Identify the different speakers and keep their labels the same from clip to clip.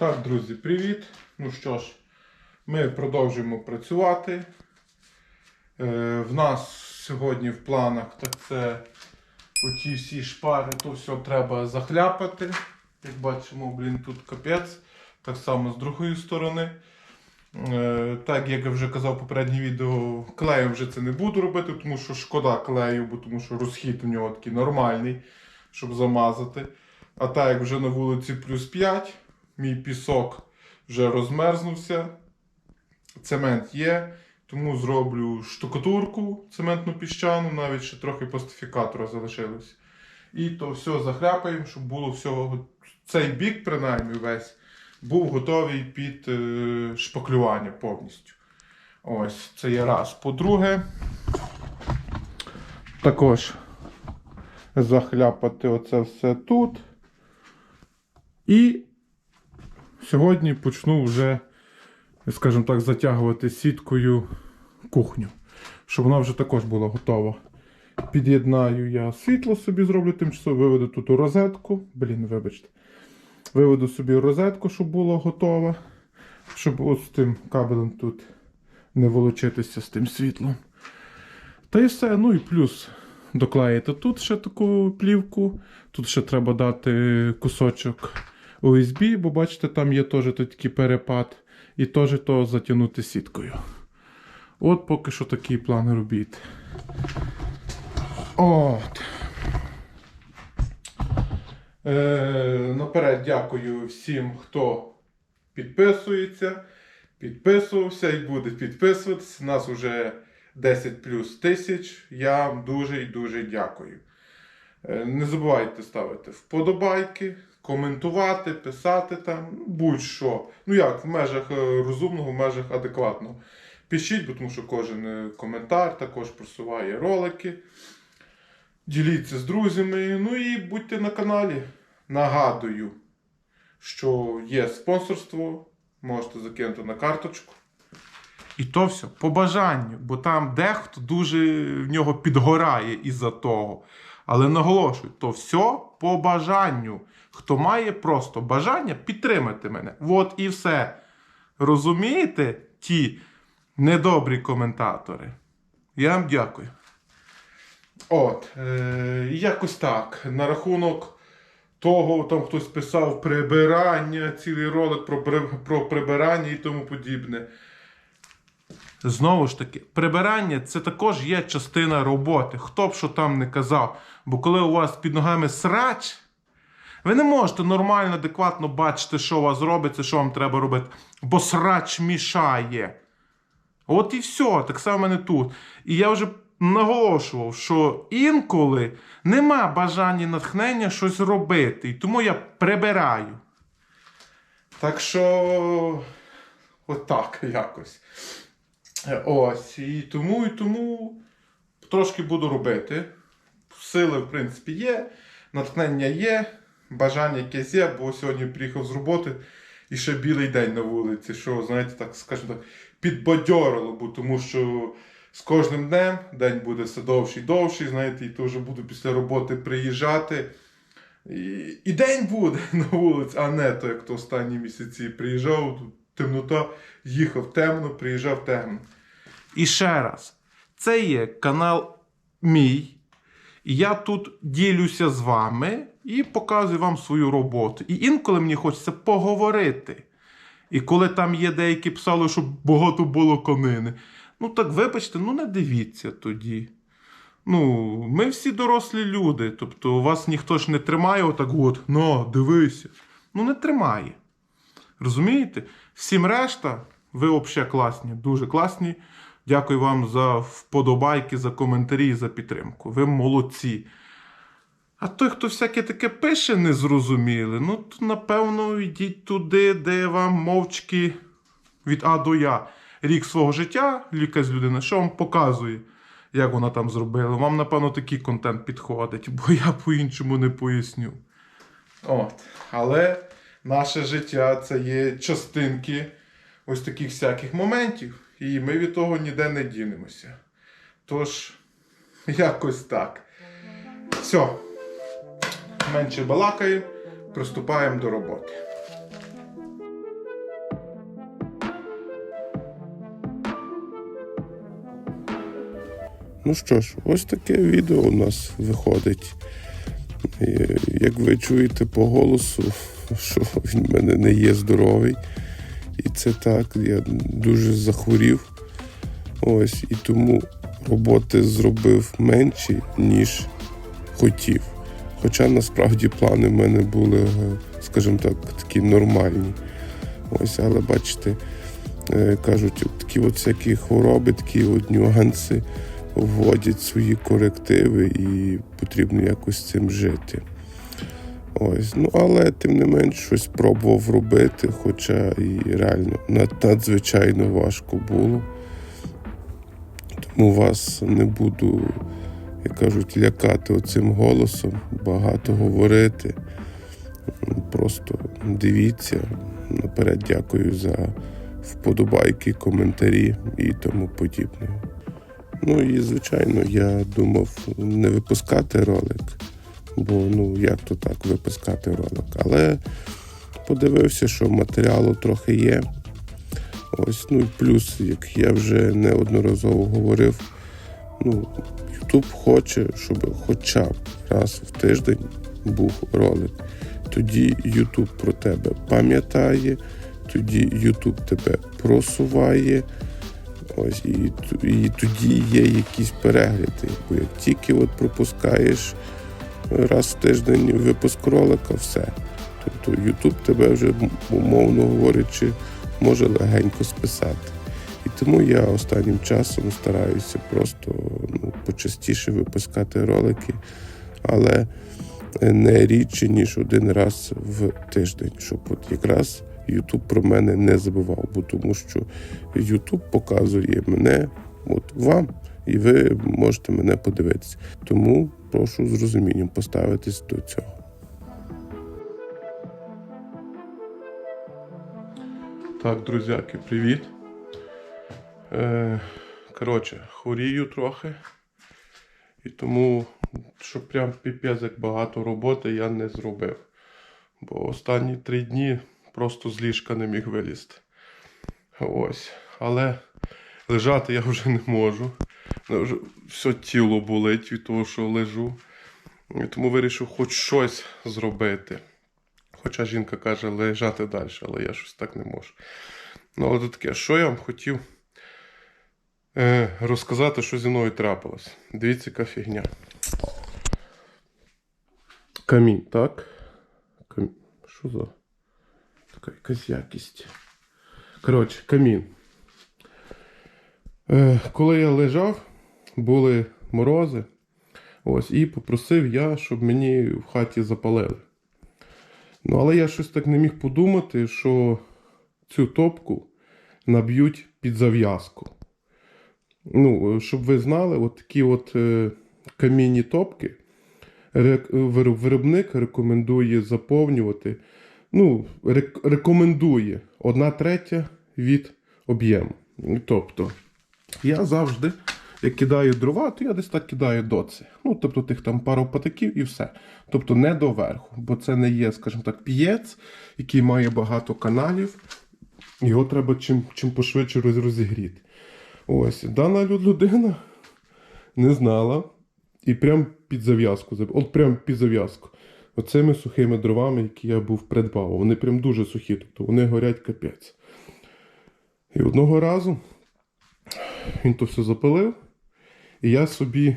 Speaker 1: Так, друзі, привіт. Ну що ж, ми продовжуємо працювати. Е, в нас сьогодні в планах так це оті всі шпари, то все треба захляпати. Як бачимо, блін, тут капець. Так само з другої сторони. Е, так, як я вже казав в попереднє відео, клеєм вже це не буду робити, тому що шкода клею, бо тому що розхід у нього такий нормальний, щоб замазати. А так як вже на вулиці плюс 5, мій пісок вже розмерзнувся, цемент є, тому зроблю штукатурку цементну піщану, навіть ще трохи пластифікатора залишилось. І то все захляпаємо, щоб було всього цей бік, принаймні весь, був готовий під е, шпаклювання повністю. Ось, це є раз. По-друге, також захляпати оце все тут. І сьогодні почну вже, скажімо так, затягувати сіткою кухню, щоб вона вже також була готова. Під'єднаю я світло собі зроблю тимчасово, виведу тут розетку. Блін, вибачте. Виведу собі розетку, щоб була готова. Щоб ось з тим кабелем тут не волочитися з тим світлом. Та і все. Ну і плюс доклеїти тут ще таку плівку. Тут ще треба дати кусочок USB, бо бачите, там є теж такий перепад. І теж то затягнути сіткою. От поки що такий план робіт. От. Е, наперед дякую всім, хто підписується, підписувався і буде підписуватися. Нас вже 10 плюс тисяч. Я вам дуже і дуже дякую. Е, Не забувайте ставити вподобайки, коментувати, писати там, будь-що. Ну як, в межах е, розумного, в межах адекватного. Пишіть, бо тому що кожен е, коментар також просуває ролики. Діліться з друзями. Ну і будьте на каналі. Нагадую, що є спонсорство, можете закинути на карточку. І то все по бажанню, бо там дехто дуже в нього підгорає із-за того. Але наголошую, то все по бажанню. Хто має просто бажання підтримати мене. От і все. Розумієте, ті недобрі коментатори? Я вам дякую. От, е, якось так. На рахунок того, там хтось писав прибирання, цілий ролик про, про прибирання і тому подібне. Знову ж таки, прибирання це також є частина роботи. Хто б що там не казав. Бо коли у вас під ногами срач, ви не можете нормально, адекватно бачити, що у вас робиться, що вам треба робити. Бо срач мішає. От і все, так само мене тут. І я вже наголошував, що інколи нема бажання натхнення щось робити. І тому я прибираю. Так що, отак якось. Е, Ось. І тому, і тому трошки буду робити. Сили, в принципі, є, натхнення є, бажання якесь є, бо сьогодні приїхав з роботи і ще білий день на вулиці, що, знаєте, так скажімо так, підбадьорило, бо тому що з кожним днем день буде все довший і довший, знаєте, і то вже буду після роботи приїжджати. І, і день буде на вулиці, а не то, як то останні місяці приїжджав, тут темнота, їхав темно, приїжджав темно. І ще раз, це є канал мій. І я тут ділюся з вами і показую вам свою роботу. І інколи мені хочеться поговорити. І коли там є деякі писали, щоб багато було конини. Ну так вибачте, ну не дивіться тоді. Ну, ми всі дорослі люди. Тобто вас ніхто ж не тримає отак от, ну, дивися. Ну, не тримає. Розумієте? Всім решта, ви взагалі класні, дуже класні. Дякую вам за вподобайки, за коментарі за підтримку. Ви молодці. А той, хто всяке таке пише, незрозуміле, ну, то напевно йдіть туди, де вам мовчки від А до Я. Рік свого життя, якась людина, що вам показує, як вона там зробила. Вам, напевно, такий контент підходить, бо я по-іншому не поясню. От. Але наше життя це є частинки ось таких всяких моментів, і ми від того ніде не дінемося. Тож, якось так. Все менше балакаємо, приступаємо до роботи.
Speaker 2: Ну що ж, ось таке відео у нас виходить. Як ви чуєте по голосу, що він в мене не є здоровий. І це так, я дуже захворів. Ось, І тому роботи зробив менше, ніж хотів. Хоча насправді плани в мене були, е, скажімо так, такі нормальні. Ось, але бачите, е, кажуть, такі от всякі хвороби, такі от нюанси вводять свої корективи і потрібно якось з цим жити. Ось, ну але тим не менш щось пробував робити, хоча і реально надзвичайно важко було. Тому вас не буду, як кажуть, лякати оцим голосом, багато говорити. Просто дивіться. Наперед дякую за вподобайки, коментарі і тому подібне. Ну і звичайно, я думав не випускати ролик, бо ну як то так випускати ролик. Але подивився, що матеріалу трохи є. Ось, ну і плюс, як я вже неодноразово говорив, ну, YouTube хоче, щоб хоча б раз в тиждень був ролик. Тоді YouTube про тебе пам'ятає, тоді YouTube тебе просуває. Ось, і, і тоді є якісь перегляди. Бо як тільки от пропускаєш раз в тиждень випуск ролика, все. Тобто YouTube тебе вже, умовно говорячи, може легенько списати. І тому я останнім часом стараюся просто ну, почастіше випускати ролики, але не рідше, ніж один раз в тиждень, щоб от якраз YouTube про мене не забував, бо тому що YouTube показує мене от вам, і ви можете мене подивитися. Тому прошу з розумінням поставитись до цього.
Speaker 1: Так, друзяки, привіт. Е, коротше, хворію трохи. І тому, щоб прям піпець як багато роботи я не зробив. Бо останні три дні просто з ліжка не міг вилізти. Ось. Але лежати я вже не можу. Вже все тіло болить від того, що лежу. І тому вирішив хоч щось зробити. Хоча жінка каже лежати далі, але я щось так не можу. Ну, але таке, що я вам хотів е, розказати, що зі мною трапилось. Дивіться, яка фігня. Камінь, так? Камінь. Що за? Така якась якість. Коротше, камін. Е, коли я лежав, були морози. Ось, і попросив я, щоб мені в хаті запалили. Ну, але я щось так не міг подумати, що цю топку наб'ють під зав'язку. Ну, щоб ви знали, от такі от е, камінні топки виробник рекомендує заповнювати. Ну, рекомендує одна третя від об'єму. Тобто, я завжди, як кидаю дрова, то я десь так кидаю до це. Ну, тобто тих там пару патаків і все. Тобто не доверху, бо це не є, скажімо так, п'єц, який має багато каналів. Його треба чим, чим пошвидше розігріти. Ось, дана людина не знала і прям під зав'язку. От прям під зав'язку. Оцими сухими дровами, які я був придбав. Вони прям дуже сухі, тобто вони горять капець. І одного разу він то все запалив. І я собі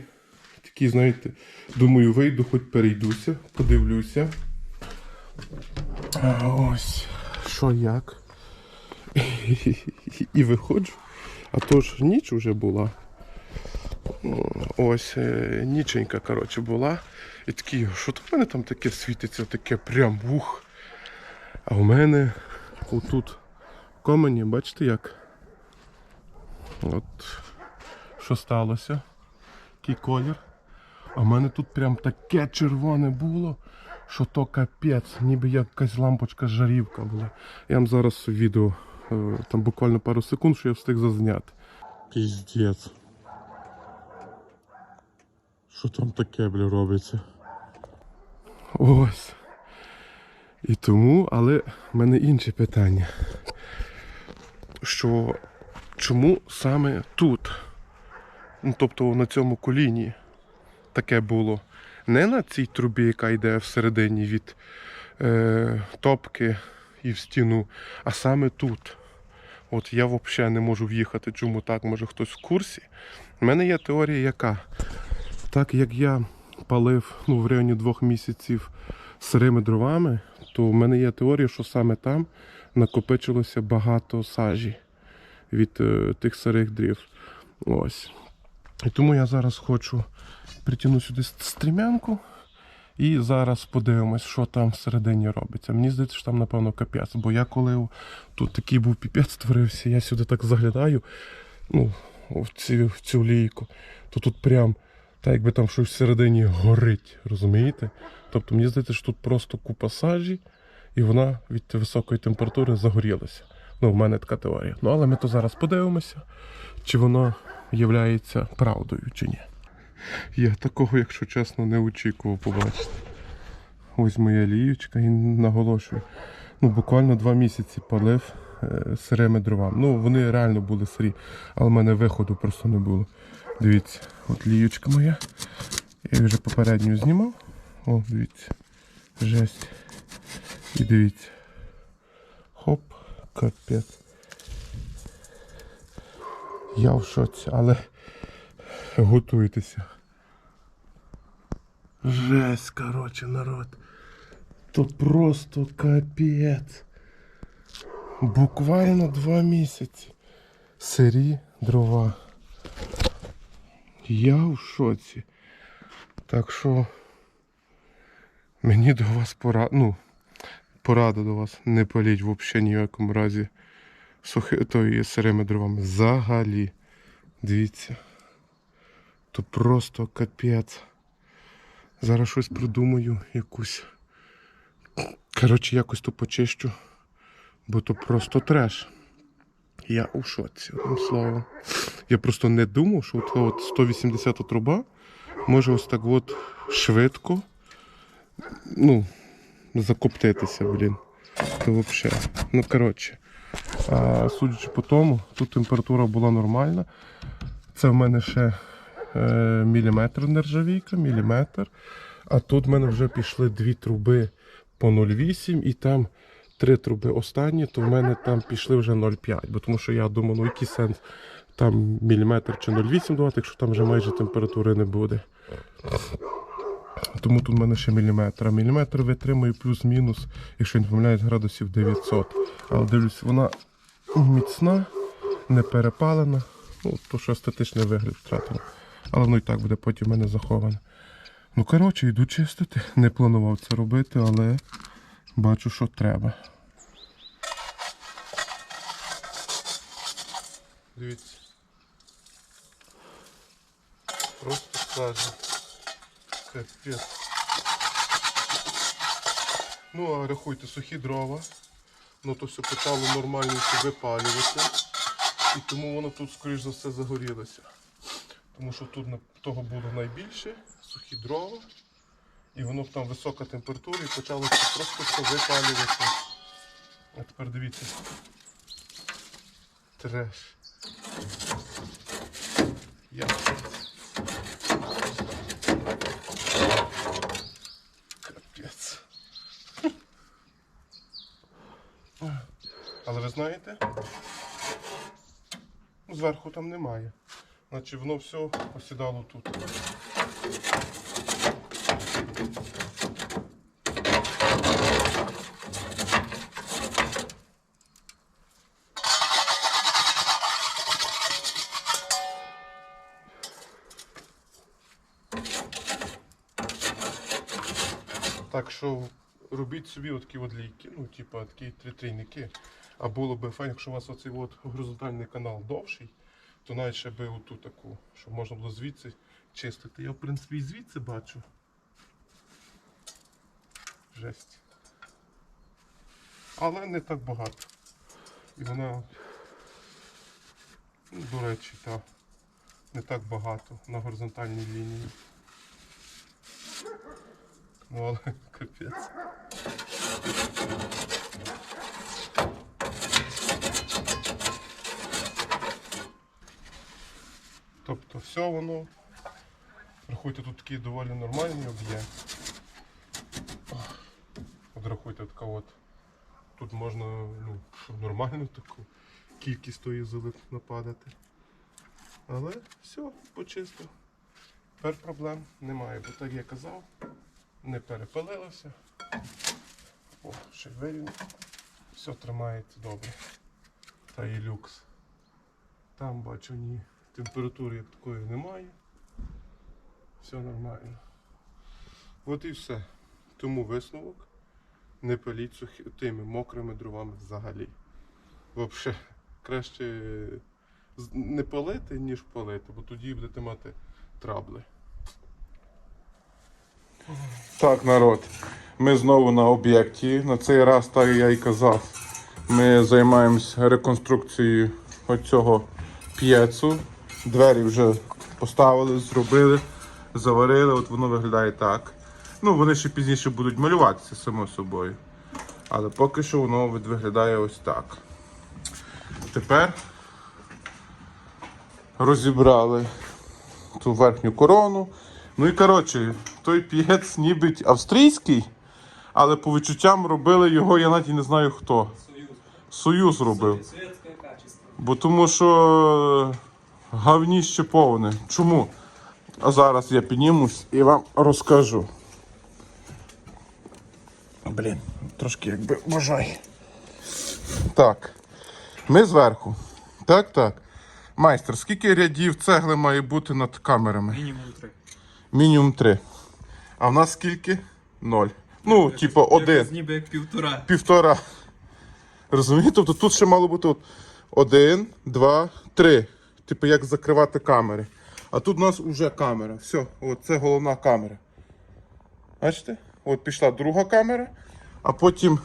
Speaker 1: такий, знаєте, думаю, вийду, хоч перейдуся, подивлюся. Ось, що як. І виходжу. А то ж ніч вже була. Ось е, ніченька, коротше, була. І такий, що в мене там таке світиться, таке прям вух. А у мене отут в комені, бачите як? От що сталося? Який колір. А в мене тут прям таке червоне було, що то капець, ніби якась лампочка жарівка була. Я вам зараз відео, там буквально пару секунд, що я встиг зазняти. Піздець. Що там таке, бля, робиться? Ось. І тому, але в мене інше питання. Що чому саме тут? Ну, тобто на цьому коліні таке було. Не на цій трубі, яка йде всередині від е, топки і в стіну, а саме тут. От я взагалі не можу в'їхати. Чому так? Може хтось в курсі. У мене є теорія, яка. Так як я палив ну, в районі двох місяців сирими дровами, то в мене є теорія, що саме там накопичилося багато сажі від е, тих сирих дрів. Ось. І тому я зараз хочу притягну сюди стрімянку. І зараз подивимось, що там всередині робиться. Мені здається, що там, напевно, капець. Бо я коли тут такий був піпець створився, я сюди так заглядаю, ну, в цю, в цю лійку, то тут прям так якби там щось всередині горить, розумієте? Тобто мені здається, що тут просто купа сажі, і вона від високої температури загорілася. Ну, в мене така теорія. Ну, але ми то зараз подивимося, чи воно є правдою, чи ні. Я такого, якщо чесно, не очікував побачити. Ось моя ліючка і наголошую. Ну, буквально два місяці палив е, сирими дровами. Ну, вони реально були сирі, але в мене виходу просто не було. Дивіться, от ліючка моя. Я вже попередньо знімав. О, дивіться. Жесть. І дивіться. Хоп, капець. Я в шоці, але готуйтеся. Жесть, короче, народ. То просто капець. Буквально два місяці. Сирі дрова. Я в шоці. Так що мені до вас пора... ну, порада до вас не паліть взагалі ніякому разі сухи... тої сирими дровами. Взагалі. Дивіться. То просто капець. Зараз щось придумаю, якусь. Коротше, якось то почищу, бо то просто треш. Я у шоці, одним словом. Я просто не думав, що от, от 180 труба може ось так от швидко ну, закоптитися, блін. То взагалі. Ну, коротше. А, судячи по тому, тут температура була нормальна. Це в мене ще міліметр нержавійка, міліметр. А тут в мене вже пішли дві труби по 0,8 і там три труби останні, то в мене там пішли вже 0,5. Бо тому що я думав, ну який сенс там міліметр чи 0,8 давати, якщо там вже майже температури не буде. Тому тут в мене ще міліметр. А міліметр витримує плюс-мінус, якщо не помиляюсь, градусів 900. Але дивлюсь, вона міцна, не перепалена. Ну, то що естетичний вигляд втратила. Але воно і так буде потім в мене заховане. Ну, коротше, йду чистити. Не планував це робити, але бачу, що треба. Дивіться. Просто сажа. Капець. Ну, а рахуйте, сухі дрова. Ну то все почало нормально випалювати. І тому воно тут, скоріш за все, загорілося. Тому що тут того було найбільше, сухі дрова. І воно там висока температура і почало просто випалювати. А тепер дивіться. Треш. Я. Капець. Але ви знаєте? ну, Зверху там немає. Значить воно все осідало тут. Так що робіть собі от такі от лійки, ну, типа такі три трійники. А було б файно, якщо у вас оцей от горизонтальний канал довший, то навіть ще би оту таку, щоб можна було звідси чистити. Я в принципі і звідси бачу. Жесть. Але не так багато. І вона, ну, до речі, та, не так багато на горизонтальній лінії. Ну, але капець. То
Speaker 2: Тобто все воно. Рахуйте, тут такий доволі нормальний об'єм. От рахуйте така от. Тут можна ну, нормальну таку кількість тої золи нападати. Але все, почисто. Тепер проблем немає, бо так я казав, не перепалилося. О, ще й вирівняв. Все тримається добре. Та і люкс. Там бачу ні. Температури як такої немає. Все нормально. От і все. Тому висновок. Не паліть сухі, тими мокрими дровами взагалі. Взагалі, краще не палити, ніж палити, бо тоді будете мати трабли.
Speaker 1: Так, народ. Ми знову на об'єкті. На цей раз, так я і казав, ми займаємось реконструкцією оцього п'єцу. Двері вже поставили, зробили, заварили, от воно виглядає так. Ну, вони ще пізніше будуть малюватися, само собою. Але поки що воно виглядає ось так. Тепер розібрали ту верхню корону. Ну і коротше, той п'єц ніби австрійський, але по відчуттям робили його, я навіть не знаю хто.
Speaker 3: Союз.
Speaker 1: Союз робив. Бо тому що говніще повне. Чому? А зараз я піднімусь і вам розкажу. Блін, трошки якби бажай. Так. Ми зверху. Так, так. Майстер, скільки рядів цегли має бути над камерами?
Speaker 3: Мінімум три.
Speaker 1: Мінімум три. А в нас скільки? Ноль. Ну, типу, один.
Speaker 3: Якось Ніби як півтора.
Speaker 1: Півтора. Розумієте? Тобто тут ще мало бути от один, два, три. Типу, як закривати камери. А тут у нас вже камера. Все, от це головна камера. Бачите? От пішла друга камера, а потім,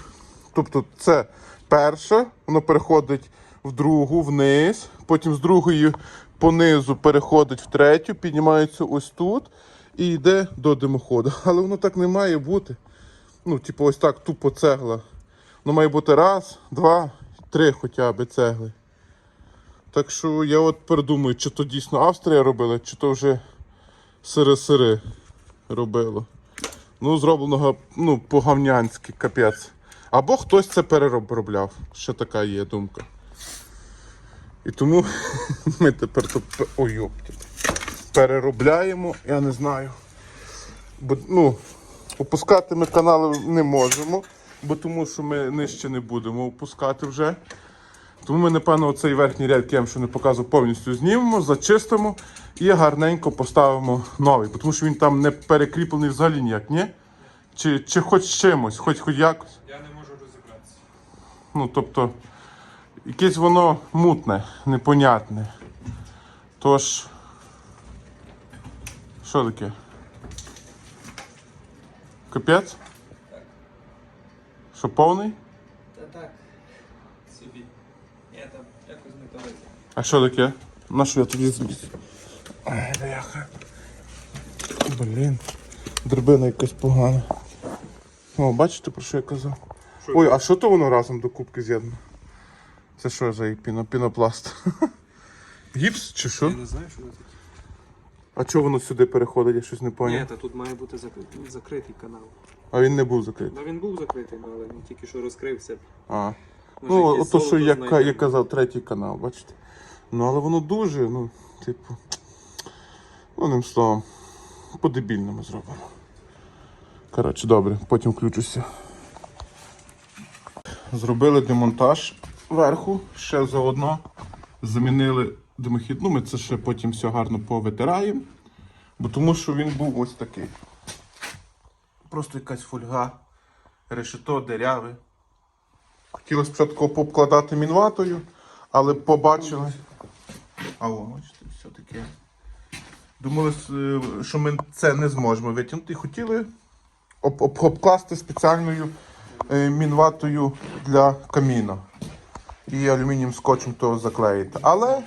Speaker 1: тобто, це перша, воно переходить в другу, вниз, потім з другої понизу переходить в третю, піднімається ось тут і йде до димоходу. Але воно так не має бути. Ну, типу, ось так тупо цегла. Ну, має бути раз, два, три хоча б цегли. Так що я от передумую, чи то дійсно Австрія робила, чи то вже сири-сири робило. Ну, зроблено ну, по-гавнянськи, капець. Або хтось це переробляв. Ще така є думка. І тому ми тепер пе- ой, переробляємо, я не знаю. Бо, ну, Опускати ми канали не можемо, бо тому що ми нижче не будемо опускати вже. Тому ми, напевно, оцей верхній ряд, який я вам ще не показував, повністю знімемо, зачистимо і гарненько поставимо новий. Тому що він там не перекріплений взагалі ніяк, ні? Чи, чи хоч чимось, хоч хоч якось.
Speaker 3: Я не можу розібратися.
Speaker 1: Ну, тобто, якесь воно мутне, непонятне. Тож, що таке? Капець? Що повний?
Speaker 3: Та так. Собі. Ні, там якось не то
Speaker 1: А що таке? На що я тоді зліз? Ай, бляха. Блін. Дробина якась погана. О, бачите, про що я казав? Ой, а що то воно разом до кубки з'єднано? Це що за піно, пінопласт? Гіпс чи що?
Speaker 3: Я не знаю, що це.
Speaker 1: А чого воно сюди переходить, я щось не
Speaker 3: Ні, та тут має бути закритий, закритий канал.
Speaker 1: А він не був закритий.
Speaker 3: Ну він був закритий, ну, але він тільки що розкрився.
Speaker 1: А.
Speaker 3: Може,
Speaker 1: Ну, ото що я, я казав, третій канал, бачите. Ну, але воно дуже, ну, типу. Ну, одним словом, по-дебільному зроблено. Коротше, добре, потім включуся. Зробили демонтаж верху, ще заодно. Замінили димохід. Ну, ми це ще потім все гарно повитираємо. Бо тому що він був ось такий. Просто якась фольга, решето деряве. Хотіли спочатку покладати мінватою, але побачили. А о, бачите, все таке. Думали, е, що ми це не зможемо витягнути. І хотіли об- об- обкласти спеціальною е, мінватою для каміна. І алюмінієм скотчем то заклеїти. Але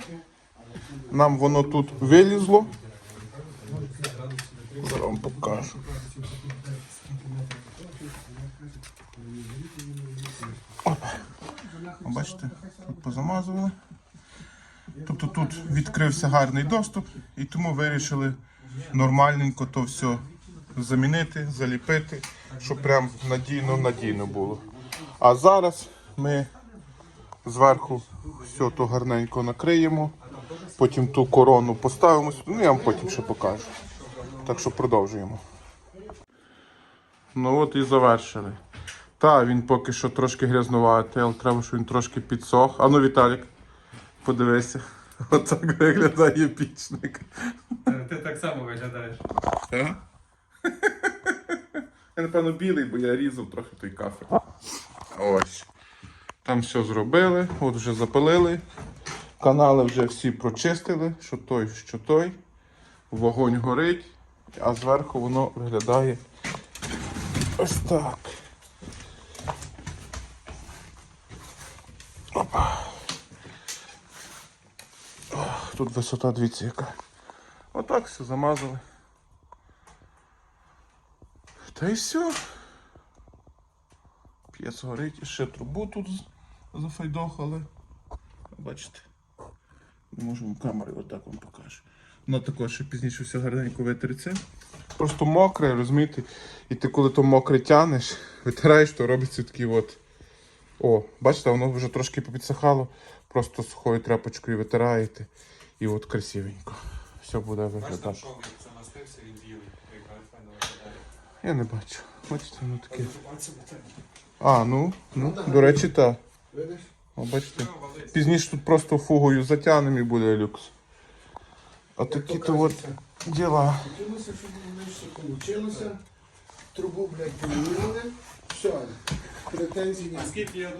Speaker 1: нам воно тут вилізло. Зараз вам покажу. О, Бачите, тут позамазували. Тобто тут відкрився гарний доступ, і тому вирішили нормальненько то все замінити, заліпити, щоб прям надійно-надійно було. А зараз ми зверху все то гарненько накриємо, потім ту корону поставимо ну я вам потім ще покажу. Так що продовжуємо. Ну от і завершили. Та, він поки що трошки грязнуватий, але треба, щоб він трошки підсох. А ну, Віталік, подивися. Отак виглядає пічник.
Speaker 3: Ти так само виглядаєш.
Speaker 1: Так? Я, напевно, білий, бо я різав трохи той кафе. Ось. Там все зробили, от вже запалили. Канали вже всі прочистили, що той, що той. Вогонь горить, а зверху воно виглядає ось так. Опа. Ох, Тут висота, дивіться, яка. Отак все замазали. Та й все. П'єц горить, ще трубу тут зафайдохали. Бачите? Можемо камерою отак вам покажу. Ну також ще пізніше все гарненько витриться. Просто мокре, розумієте? І ти коли то мокре тянеш, витираєш, то робиться такий от. О, бачите, воно вже трошки попідсихало. Просто сухою тряпочкою витираєте. І от красивенько. Все буде виглядати.
Speaker 3: як це мастився, він білий.
Speaker 1: Я не бачу. Бачите, воно таке. А, ну, ну, до речі, так. О, бачите. Пізніше тут просто фугою затягнемо і буде люкс. А такі то от діла.
Speaker 4: Хотілося, щоб воно все вийшло. Трубу, блядь, поміняли. Все, претензій немає.
Speaker 3: Скільки я